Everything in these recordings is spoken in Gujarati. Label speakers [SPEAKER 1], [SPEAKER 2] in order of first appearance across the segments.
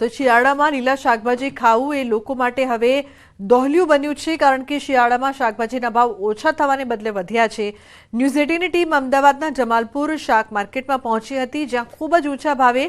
[SPEAKER 1] તો શિયાળામાં લીલા શાકભાજી ખાવું એ લોકો માટે હવે દોહલ્યું બન્યું છે, કારણ કે શિયાળામાં શાકભાજીના ભાવ ઓછા થવાને બદલે વધ્યા છે. ન્યૂઝ એટીની ટીમ અમદાવાદના જમાલપુર શાક માર્કેટમાં પહોંચી હતી, જ્યાં ખૂબ જ ઓછા ભાવે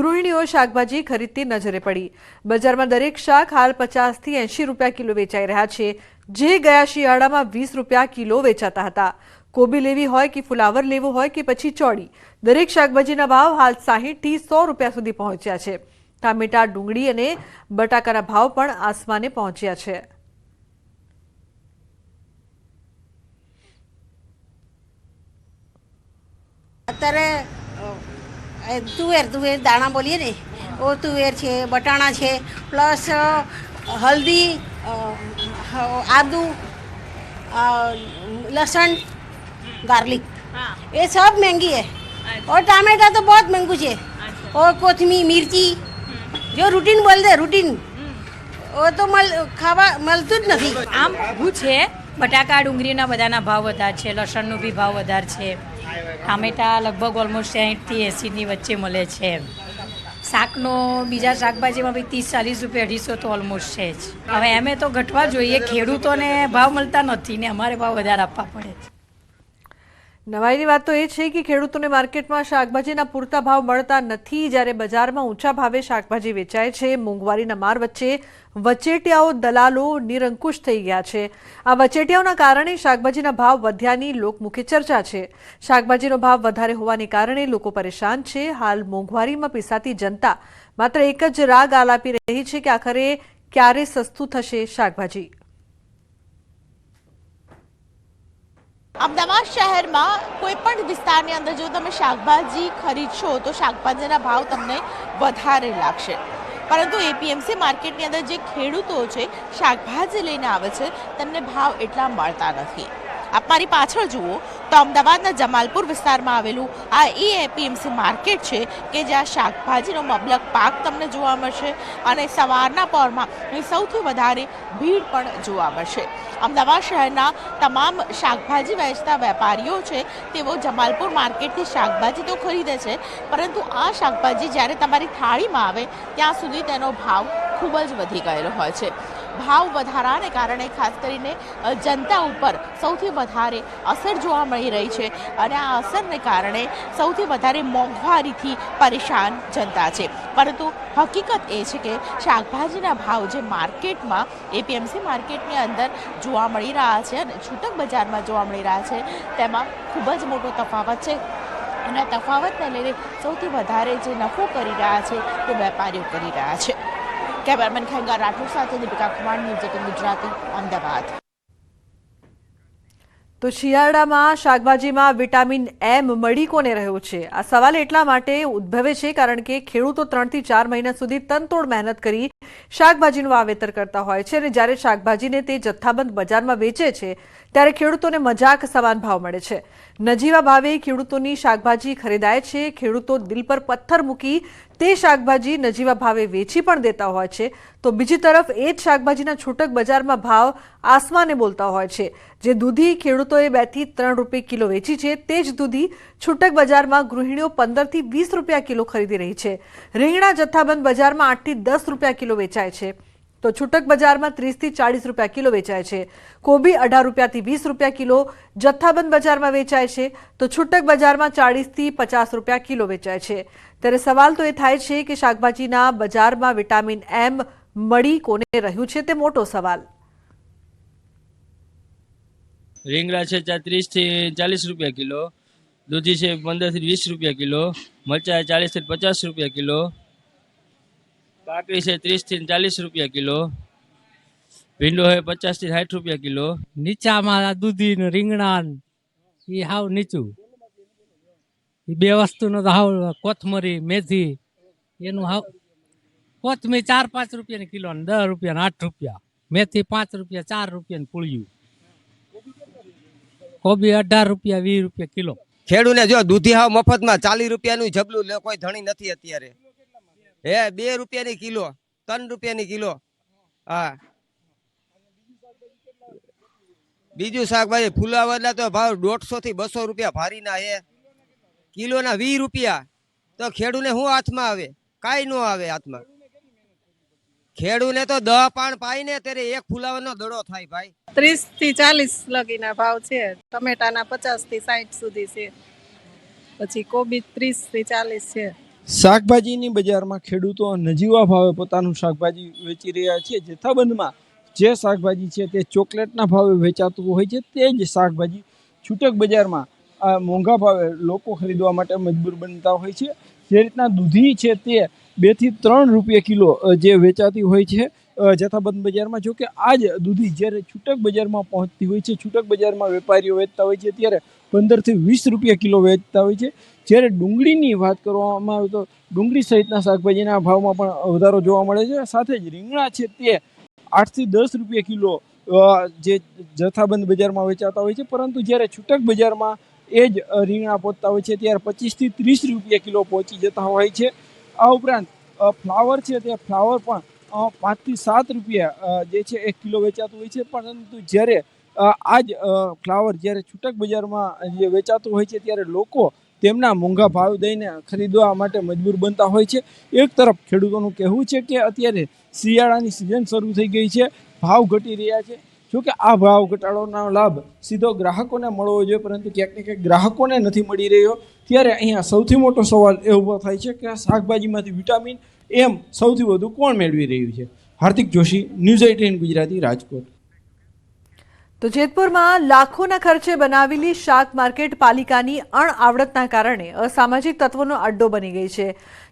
[SPEAKER 1] ગૃહિણીઓ શાકભાજી ખરીદતી નજરે પડી. બજારમાં દરેક શાક હાલ પચાસથી એંશી રૂપિયા કિલો વેચાઈ રહ્યા છે. જે ગયા શિયાળામાં વીસ રૂપિયા કિલો વેચાતા હતા. કોબી લેવી હોય કે ફુલાવર લેવું હોય કે પછી ચોડી દરેક શાકભાજીના ભાવ હાલ સાહીઠથી સો રૂપિયા સુધી પહોંચ્યા છે. ટામેટા ડુંગળી અને બટાકાના ભાવ પણ આસમાને પહોંચ્યા છે
[SPEAKER 2] અત્યારે અ, એ તુવેર તુવેર દાણા બોલીએ ને ઓ તુવેર છે બટાણા છે પ્લસ હલ્દી અ, હ- આદુ અ, लहसुन गार्लिक ये सब महंगी है और टमाटर तो बहुत महंगू है और कोथमी मिर्ची જો રૂટીન બોલ દે રૂટીન. ઓ તો મળ ખાવા મળતું જ નથી.
[SPEAKER 3] આમ શું છે બટાકા ડુંગળીના બધાના ભાવ વધારે છે લસણનો બી ભાવ વધારે છે. ટામેટા લગભગ ઓલમોસ્ટ સાહીઠથી એંસીની વચ્ચે મળે છે. શાકનો બીજા શાકભાજીમાં બી ત્રીસ ચાલીસ રૂપિયા અઢીસો તો ઓલમોસ્ટ છે જ. હવે એમે તો ઘટવા જોઈએ ખેડૂતોને ભાવ મળતા નથી ને અમારે ભાવ વધારે આપવા પડે છે.
[SPEAKER 1] નવાઈની વાત તો એ છે કે ખેડૂતોને માર્કેટમાં શાકભાજીના પૂરતા ભાવ મળતા નથી જ્યારે બજારમાં ઊંચા ભાવે શાકભાજી વેચાય છે. મોંઘવારીના માર વચ્ચે વચેટિયાઓ, દલાલો નિરંકુશ થઈ ગયા છે. આ વચેટિયાઓના કારણે શાકભાજીના ભાવ વધ્યાની લોકમુખી ચર્ચા છે. શાકભાજીનો ભાવ વધારે હોવાને કારણે લોકો પરેશાન છે. હાલ મોંઘવારીમાં પીસાતી જનતા માત્ર એક જ રાગ આલાપી રહી છે કે આખરે ક્યારે સસ્તું થશે શાકભાજી?
[SPEAKER 4] અમદાવાદ શહેરમાં કોઈ પણ વિસ્તારની અંદર જો તમે શાકભાજી ખરીદશો, તો શાકભાજીના ભાવ તમને વધારે લાગશે. પરંતુ એપીએમસી માર્કેટની અંદર જે ખેડૂતો છે, શાકભાજી લઈને આવે છે, તેમને ભાવ એટલા મળતા નથી. આપ મારી પાછળ જુઓ તો અમદાવાદના જમાલપુર વિસ્તારમાં આવેલું આ એપીએમસી માર્કેટ છે કે જ્યાં શાકભાજીનો મબલક પાક તમને જોવા મળશે અને સવારના પહોરમાં સૌથી વધારે ભીડ પણ જોવા મળશે. અમદાવાદ શહેરના તમામ શાકભાજી વેચતા વેપારીઓ છે તેઓ જમાલપુર માર્કેટથી શાકભાજી તો ખરીદે છે, પરંતુ આ શાકભાજી જ્યારે તમારી થાળીમાં આવે, ત્યાં સુધી તેનો ભાવ ખૂબ જ વધી ગયેલો હોય છે. ભાવ વધારાને કારણે ખાસ કરીને જનતા ઉપર સૌથી વધારે અસર જોવા મળી રહી છે અને આ અસરને કારણે સૌથી વધારે મોંઘવારીથી પરેશાન જનતા છે. પરંતુ હકીકત એ છે કે શાકભાજીના ભાવ જે માર્કેટમાં, એપીએમસી માર્કેટની અંદર જોવા મળી રહ્યા છે અને છૂટક બજારમાં જોવા મળી રહ્યા છે, તેમાં ખૂબ જ મોટો તફાવત છે. અને તફાવતને લઈને સૌથી વધારે જે નફો કરી રહ્યા છે, તે વેપારીઓ કરી રહ્યા છે. કેમેરામેન ખેંગા રાઠોડ સાથે દીપિકા કુમાર, ન્યૂઝ એટીન ગુજરાતી, અમદાવાદ.
[SPEAKER 1] તો શિયાળામાં શાકભાજીમાં વિટામિન એમ મળી કોને રહ્યો છે? આ સવાલ એટલા માટે ઉદ્ભવે છે કારણ કે ખેડૂતો ત્રણથી ચાર મહિના સુધી તનતોડ મહેનત કરી શાકભાજીનું વાવેતર કરતા હોય છે અને જ્યારે શાકભાજીને તે જથ્થાબંધ બજારમાં વેચે છે, ત્યારે ખેડૂતોને મજાક સમાન ભાવ મળે છે. નજીવા ભાવે ખેડૂતોની શાકભાજી ખરીદાય છે, ખેડૂતો દિલ પર પથ્થર મૂકી તે શાકભાજી નજીવા ભાવે વેચી પણ દેતા હોય છે. તો બીજી તરફ એ જ શાકભાજીના છૂટક બજારમાં ભાવ આસમાને બોલતા હોય છે. જે દૂધી ખેડૂતોએ બેથી ત્રણ રૂપિયા કિલો વેચી છે, તે જ દૂધી છૂટક બજારમાં ગૃહિણીઓ પંદરથી વીસ રૂપિયા કિલો ખરીદી રહી છે. રીંગણા જથ્થાબંધ બજારમાં આઠથી દસ રૂપિયા કિલો વેચાય છે. તો છૂટક બજારમાં ત્રીસથી ચાળીસ રૂપિયા કિલો વેચાય છે. કોબી અઢાર રૂપિયાથી વીસ રૂપિયા કિલો, જથ્થાબંધ બજારમાં વેચાય છે. તો છૂટક બજારમાં ચાળીસથી પચાસ રૂપિયા કિલો વેચાય છે. ત્યારે સવાલ તો એ થાય છે કે શાકભાજીના બજારમાં વિટામિન એમ મળી કોને રહ્યું છે તે મોટો સવાલ.
[SPEAKER 5] રીંગણા છે ત્રીસથી ચાલીસ રૂપિયા કિલો, દૂધી છે પંદરથી વીસ રૂપિયા કિલો, મરચાં ચાલીસથી પચાસ રૂપિયા કિલો કાકડી છે ત્રીસથી ચાલીસ રૂપિયા કિલો. ભીંડો પચાસ પચાસથી સાઠ રૂપિયા કિલો.
[SPEAKER 6] નીચામાં આ દૂધી ને રીંગણા એ હાવ નીચું. એ બે વસ્તુનો તો હાવ કોથમરી મેથી એનું હાવ કોથમીર ચાર પાંચ રૂપિયાની કિલો ને દસ રૂપિયા ને આઠ રૂપિયા. મેથી પાંચ રૂપિયા ચાર રૂપિયા પુળિયું. કોબી અઢાર રૂપિયા વીસ રૂપિયા કિલો.
[SPEAKER 7] ખેડૂને જો દૂધી હાવ મફતમાં ચાલીસ રૂપિયાનું જબલું લે કોઈ ધણી નથી અત્યારે. હે, બે રૂપિયાની કિલો, ત્રણ રૂપિયાની કિલો. હા. બીજું શાકભાજી ફુલાવરના તો ભાવ દોઢસો થી બસો રૂપિયા ભારીના હે કિલોના વીસ રૂપિયા. તો ખેડૂને શું હાથમાં આવે? કાંઈ ન આવે હાથમાં. ખેડૂને તો દહ પાણ પાઈ ને ત્યારે એક ફુલાવાનો દડો થાય ભાઈ.
[SPEAKER 8] ત્રીસથી ચાલીસ લગીના ભાવ છે. ટમેટાના પચાસથી સાઠ સુધી છે. પછી કોબી ત્રીસથી ચાલીસ છે.
[SPEAKER 9] શાકભાજીની બજારમાં ખેડૂતો નજીવા ભાવે પોતાનું શાકભાજી વેચી રહ્યા છે. જથ્થાબંધમાં જે શાકભાજી છે તે ચોકલેટના ભાવે વેચાતું હોય છે, તે જ શાકભાજી છૂટક બજારમાં આ મોંઘા ભાવે લોકો ખરીદવા માટે મજબૂર બનતા હોય છે. જે રીતના દૂધી છે તે બેથી ત્રણ રૂપિયા કિલો જે વેચાતી હોય છે જથ્થાબંધ બજારમાં. જોકે આ જ દૂધી જ્યારે છૂટક બજારમાં પહોંચતી હોય છે, છૂટક બજારમાં વેપારીઓ વેચતા હોય છે, ત્યારે પંદરથી વીસ રૂપિયા કિલો વેચતા હોય છે. જ્યારે ડુંગળીની વાત કરવામાં આવે તો ડુંગળી સહિતના શાકભાજીના ભાવમાં પણ વધારો જોવા મળે છે. સાથે જ રીંગણા છે તે આઠથી દસ રૂપિયા કિલો જે જથ્થાબંધ બજારમાં વેચાતા હોય છે. પરંતુ જ્યારે છૂટક બજારમાં એ જ રીંગણા પહોંચતા હોય છે, ત્યારે પચીસથી ત્રીસ રૂપિયા કિલો પહોંચી જતા હોય છે. આ ઉપરાંત ફ્લાવર છે તે ફ્લાવર પણ પાંચથી સાત રૂપિયા જે છે એક કિલો વેચાતું હોય છે. પરંતુ જ્યારે આ જ ફ્લાવર જ્યારે છૂટક બજારમાં જે વેચાતું હોય છે ત્યારે લોકો તેમના મોંઘા ભાવ દઈને ખરીદવા માટે મજબૂર બનતા હોય છે. એક તરફ ખેડૂતોનું કહેવું છે કે અત્યારે શિયાળાની સિઝન શરૂ થઈ ગઈ છે, ભાવ ઘટી રહ્યા છે. જોકે આ ભાવ ઘટાડોનો લાભ સીધો ગ્રાહકોને મળવો જોઈએ, પરંતુ ક્યાંક ને ક્યાંક ગ્રાહકોને નથી મળી રહ્યો. ત્યારે અહીંયા સૌથી મોટો સવાલ એ ઊભો થાય છે કે શાકભાજીમાંથી વિટામિન એમ સૌથી વધુ કોણ મેળવી રહ્યું છે? Hardik Joshi, news eighteen Gujarati Rajkot.
[SPEAKER 1] તો જેતપુરમાં લાખોના ખર્ચે બનાવેલી શાક માર્કેટ પાલિકાની અણઆવડતના કારણે અસામાજિક તત્વોનો અડ્ડો બની ગઈ છે.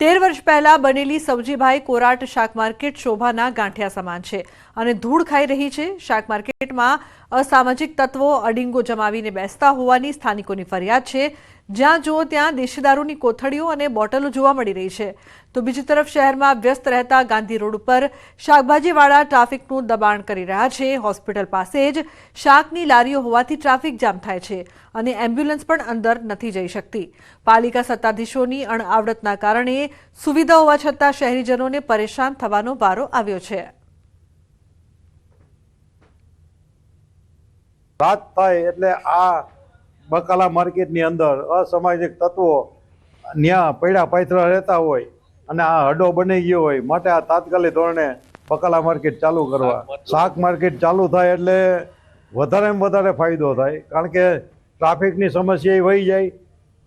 [SPEAKER 1] તેર વર્ષ પહેલા બનેલી સબજીભાઈ કોરાટ શાક માર્કેટ શોભાના ગાંઠિયા સમાન છે અને ધૂળ ખાઈ રહી છે. શાક માર્કેટમાં અસામાજિક તત્વો અડિંગો જમાવીને બેસતા હોવાની સ્થાનિકોની ફરિયાદ છે. જ્યાં જુઓ ત્યાં દેશી દારૂની કોથળીઓ અને બોટલો જોવા મળી રહી છે. તો બીજી તરફ શહેરમાં વ્યસ્ત રહેતા ગાંધી રોડ ઉપર શાકભાજીવાળા ટ્રાફિકનું દબાણ કરી રહ્યા છે. હોસ્પિટલ પાસે જ શાકની લારીઓ હોવાથી ટ્રાફિક જામ થાય છે અને એમ્બ્યુલન્સ પણ અંદર નથી જઈ શકતી. પાલિકા સત્તાધીશોની અણઆવડતના કારણે સુવિધા હોવા છતાં શહેરીજનોને પરેશાન થવાનો વારો આવ્યો છે.
[SPEAKER 10] વાત થાય એટલે આ બકાલા માર્કેટની અંદર અસામાજિક તત્વો ન્યા પૈડા પાથરા રહેતા હોય અને આ હડો બની ગયો હોય માટે આ તાત્કાલિક ધોરણે બકાલા માર્કેટ ચાલુ કરવા. શાક માર્કેટ. ચાલુ થાય એટલે વધારેમાં વધારે ફાયદો થાય કારણ કે ટ્રાફિકની સમસ્યા એ વહી જાય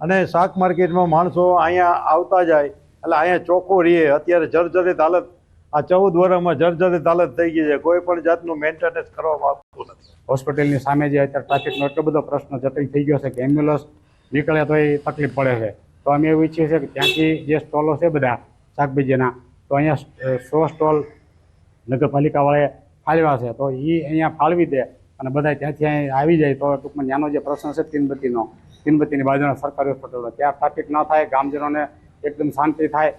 [SPEAKER 10] અને શાક માર્કેટમાં માણસો અહીંયા આવતા જાય એટલે અહીંયા ચોખ્ખું રહીએ અત્યારે જર્જરિત હાલત આ ચૌદ વર્ષમાં જર્જરિત હાલત થઈ ગઈ છે. કોઈ પણ જાતનું મેન્ટેનન્સ કરવામાં આવતું નથી.
[SPEAKER 11] હોસ્પિટલની સામે જે અત્યારે ટ્રાફિકનો એટલો બધો પ્રશ્ન જટિલ થઈ ગયો છે કે એમ્બ્યુલન્સ નીકળે તો એ તકલીફ પડે છે. તો અમે એવું ઈચ્છીએ છીએ કે ત્યાંથી જે સ્ટોલો છે બધા શાકભાજીના, તો અહીંયા સો સ્ટોલ નગરપાલિકાવાળાએ ફાળવ્યા છે. તો એ અહીંયા ફાળવી દે અને બધા ત્યાંથી અહીં આવી જાય તો ટૂંકમાં ત્યાંનો જે પ્રશ્ન છે તીનબત્તીનો, તીનબત્તીની બાજુના સરકારી હોસ્પિટલનો. ત્યાં ટ્રાફિક ન થાય, ગામજનોને એકદમ શાંતિ થાય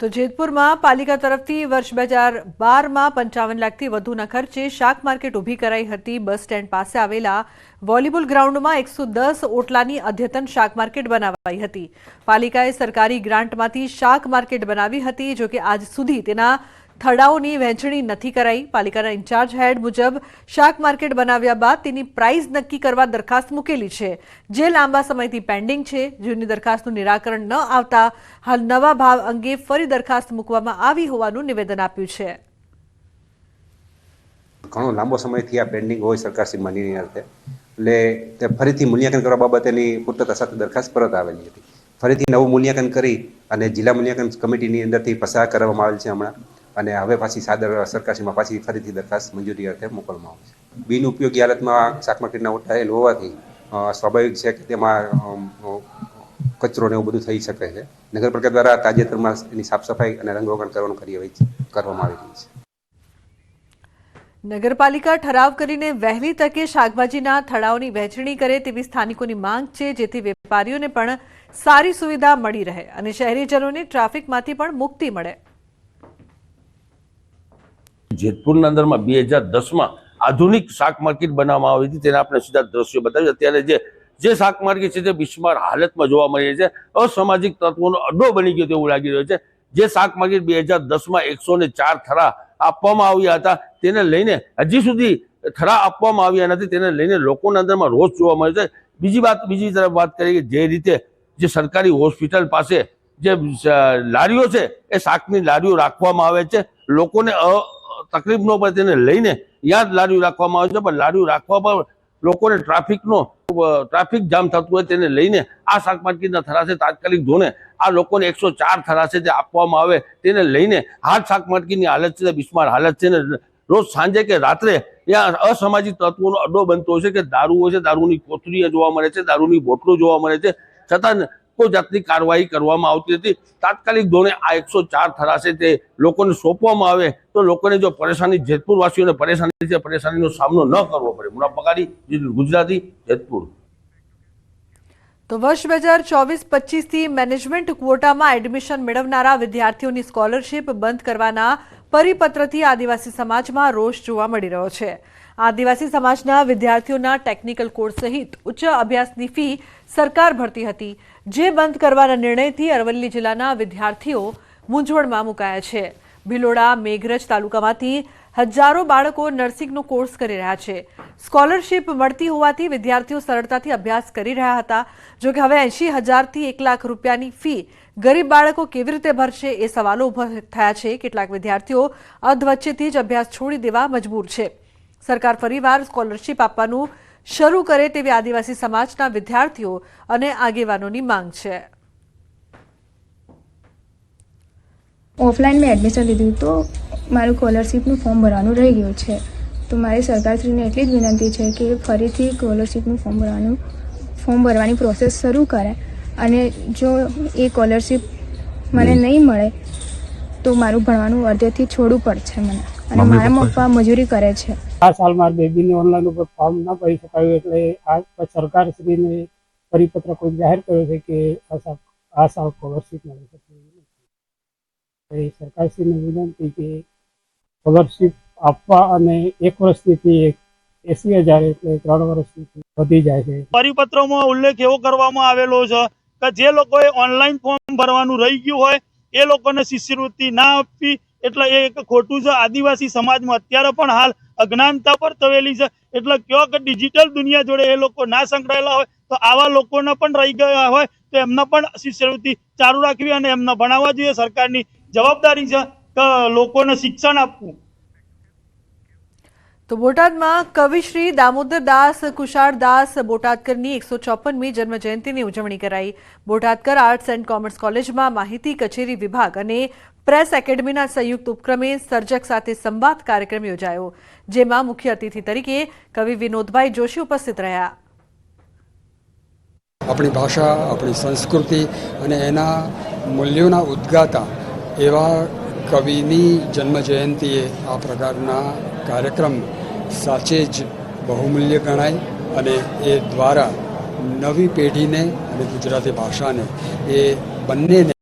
[SPEAKER 1] તો જેતપુરમાં પાલિકા તરફથી વર્ષ બે હજાર બારમાં પંચાવન લાખથી વધુના ખર્ચે શાક માર્કેટ ઊભી કરાઈ હતી. બસ સ્ટેન્ડ પાસે આવેલા વોલીબોલ ગ્રાઉન્ડમાં એકસો દસ ઓટલાની અદ્યતન શાક માર્કેટ બનાવાઈ હતી. પાલિકાએ સરકારી ગ્રાન્ટમાંથી શાક માર્કેટ બનાવી હતી, જોકે આજ સુધી તેના થડાઓની વહેંચણી નથી કરાઈ. પાલિકાના ઇન્ચાર્જ હેડ મુજબ શાક માર્કેટ બનાવ્યા બાદ તેની પ્રાઇસ નક્કી કરવા દરખાસ્ત મૂકેલી છે. જે લાંબા સમયથી પેન્ડિંગ છે, જૂની દરખાસ્તનું નિરાકરણ ન આવતા હાલ નવા ભાવ અંગે ફરી દરખાસ્ત મૂકવામાં આવી હોવાનું નિવેદન આપ્યું છે.
[SPEAKER 12] ઘણો લાંબો સમયથી આ પેન્ડિંગ હોય સરકારશ્રી માનીની અર્થે એટલે તે ફરીથી મૂલ્યાંકન કરવા બાબતેની પૂર્તતા સાથે દરખાસ્ત પરત આવેલી હતી. ફરીથી નવું મૂલ્યાંકન કરી અને જિલ્લા મૂલ્યાંકન કમિટીની અંદરથી પસાર કરવામાં આવેલ છે હમણાં. અને હવે પાછી સાદર સરકારશ્રીમાં પાછી ફરીથી દરખાસ્ત મંજૂરી અર્થે મોકલવામાં આવે બિન ઉપયોગી હાલતમાં શાક માર્કેટના ઉઠાયેલ હોવાથી સ્વાભાવિક છે કે તેમાં કચરો ને એવું બધું થઈ શકે છે. નગરપાલિકા દ્વારા તાજેતરમાં એની સાફસફાઈ અને રંગરોગણ કરવાનું કાર્યવાહી કરવામાં આવી રહી છે.
[SPEAKER 1] નગરપાલિકા ઠરાવ કરીને વહેલી તકે શાકભાજીના થળાઓની વહેંચણી કરે તેવી સ્થાનિકોની માંગ છે, જેથી વેપારીઓને પણ સારી સુવિધા મળી રહે અને શહેરીજનોને ટ્રાફિકમાંથી પણ મુક્તિ મળે.
[SPEAKER 13] જેતપુરના અંદરમાં બે હજાર દસમાં આધુનિક શાક માર્કેટ બનાવવામાં આવી હતી. તેના આપણે સીધા દ્રશ્યો બતાવ્યું અત્યારે જે જે શાક માર્કેટ છે તે બિસ્માર હાલતમાં જોવા મળી છે. અસામાજિક તત્વોનો અડ્ડો બની ગયો તેવું લાગી રહ્યું છે. જે શાક માર્કેટ બે હજાર દસમાં એકસો ને ચાર થરા આપવામાં આવ્યા હતા, તેને લઈને હજી સુધી થરા આપવામાં આવ્યા નથી. તેને લઈને લોકોના અંદરમાં રોષ જોવા મળે છે. બીજી વાત, બીજી તરફ વાત કરીએ જે રીતે જે સરકારી હોસ્પિટલ પાસે જે લારીઓ છે, એ શાકની લારીઓ રાખવામાં આવે છે. લોકોને તકલીફ ન પડે તેને લઈને જ લારીઓ રાખવામાં આવે છે. પણ લાડુ રાખવા પર લોકોને ટ્રાફિકનો ટ્રાફિક જામ થતું હોય તેને લઈને આ શાક થરાશે તાત્કાલિક ધોને આ લોકોને એકસો ચાર થરાસે જે આપવામાં આવે તેને લઈને હાલ શાક માર્કેટની હાલત છે, બિસ્માર હાલત છે ને રોજ સાંજે કે રાત્રે ત્યાં અસામાજિક તત્વોનો અડ્ડો બનતો હોય છે કે દારૂ હોય છે, દારૂની કોથળીઓ જોવા મળે છે, દારૂની બોટલો જોવા મળે છે. છતાં કોઈ જાતની કાર્યવાહી કરવામાં આવતી નથી તાત્કાલિક ધોરણે આ એકસો ચાર તે લોકોને સોંપવામાં આવે તો લોકોને જો પરેશાની જેતપુર વાસીઓને પરેશાની છે, પરેશાનીનો સામનો ન કરવો પડે. મુના પગારી ગુજરાતી, જેતપુર.
[SPEAKER 1] તો વર્ષ બે હજાર ચોવીસ પચીસથી મેનેજમેન્ટ ક્વોટામાં એડમિશન મેળવનારા વિદ્યાર્થીઓની સ્કોલરશીપ બંધ કરવાના પરિપત્રથી આદિવાસી સમાજમાં રોષ જોવા મળી રહ્યો છે. આદિવાસી સમાજના વિદ્યાર્થીઓના ટેકનિકલ કોર્સ સહિત ઉચ્ચ અભ્યાસની ફી સરકાર ભરતી હતી, જે બંધ કરવાના નિર્ણયથી અરવલ્લી જિલ્લાના વિદ્યાર્થીઓ મૂંઝવણમાં મુકાયા છે. ભિલોડા, મેઘરજ તાલુકામાંથી હજારો બાળકો નર્સિંગનો કોર્સ કરી રહ્યા છે. સ્કોલરશીપ મળતી હોવાથી વિદ્યાર્થીઓ સરળતાથી અભ્યાસ કરી રહ્યા હતા. જો કે હવે એંશી હજારથી એક લાખ રૂપિયાની ફી ગરીબ બાળકો કેવી રીતે ભરશે એ સવાલો ઊભા થયા છે. કેટલાક વિદ્યાર્થીઓ અધવચ્ચેથી જ અભ્યાસ છોડી દેવા મજબૂર છે. સરકાર ફરીવાર સ્કોલરશીપ આપવાનું શરૂ કરે તેવી આદિવાસી સમાજના વિદ્યાર્થીઓ અને આગેવાનોની માંગ છે.
[SPEAKER 14] ઓફલાઈન મેં એડમિશન લીધું તો મારું સ્કોલરશીપનું ફોર્મ ભરવાનું રહી ગયું છે. તો મારી સરકારશ્રીને એટલી જ વિનંતી છે કે ફરીથી સ્કોલરશીપનું ફોર્મ ભરવાનું ફોર્મ ભરવાની પ્રોસેસ શરૂ કરે. અને જો એ સ્કોલરશીપ મને નહીં મળે તો મારું ભણવાનું અડધેથી છોડવું પડશે મને. અને મારા મપ્પા મજૂરી કરે છે.
[SPEAKER 11] આ સાલ મારા બેબીને ઓનલાઈન ઉપર ફોર્મ ના ભરી શકાયું એટલે આ સરકારશ્રીને પરિપત્ર કોઈ જાહેર કર્યો છે કે આ સાલ સ્કોલરશીપ મળી શકે સરકારશ્રીને વિનંતી કે સ્કોલરશીપ આપવા અને એક વર્ષની એસી હજાર એટલે ત્રણ વર્ષથી વધી જાય છે.
[SPEAKER 9] પરિપત્રોમાં ઉલ્લેખ એવો કરવામાં આવેલો છે કે જે લોકોએ ઓનલાઈન ફોર્મ ભરવાનું રહી ગયું હોય, એ લોકોને શિષ્યવૃત્તિ ના આપવી, એટલે એ એક ખોટું છે. આદિવાસી સમાજમાં અત્યારે પણ હાલ અજ્ઞાનતા પર તવેલી છે. એટલે કયો કે ડિજિટલ દુનિયા જોડે એ લોકો ના સંકળાયેલા હોય, તો આવા લોકોને પણ રહી ગયા હોય, તો એમને પણ શિષ્યવૃત્તિ ચાલુ રાખવી અને એમને ભણાવવા જોઈએ સરકારની જવાબદારી છે કે લોકોને શિક્ષણ આપવું.
[SPEAKER 1] તો બોટાદમાં કવિશ્રી દામોદર દાસ કુશાળ દાસ બોટાદકરની એકસો ચોપનમી જન્મ જયંતિની ઉજવણી કરાઈ. બોટાદકર આર્ટ્સ એન્ડ કોમર્સ કોલેજમાં માહિતી કચેરી વિભાગ અને પ્રેસ એકેડમીના સંયુક્ત ઉપક્રમે સર્જક સાથે સંવાદ કાર્યક્રમ યોજાયો જેમાં મુખ્ય અતિથિ તરીકે કવિ વિનોદભાઈ જોશી ઉપસ્થિત રહ્યા.
[SPEAKER 15] આપણી ભાષા આપણી સંસ્કૃતિ અને એના મૂલ્યોના ઉદ્ગાતા એવા કવિની જન્મજયંતિએ આ પ્રકારના કાર્યક્રમ સાચે જ બહુમૂલ્ય ગણાય અને એ દ્વારા નવી પેઢીને અને ગુજરાતી ભાષાને એ બંનેને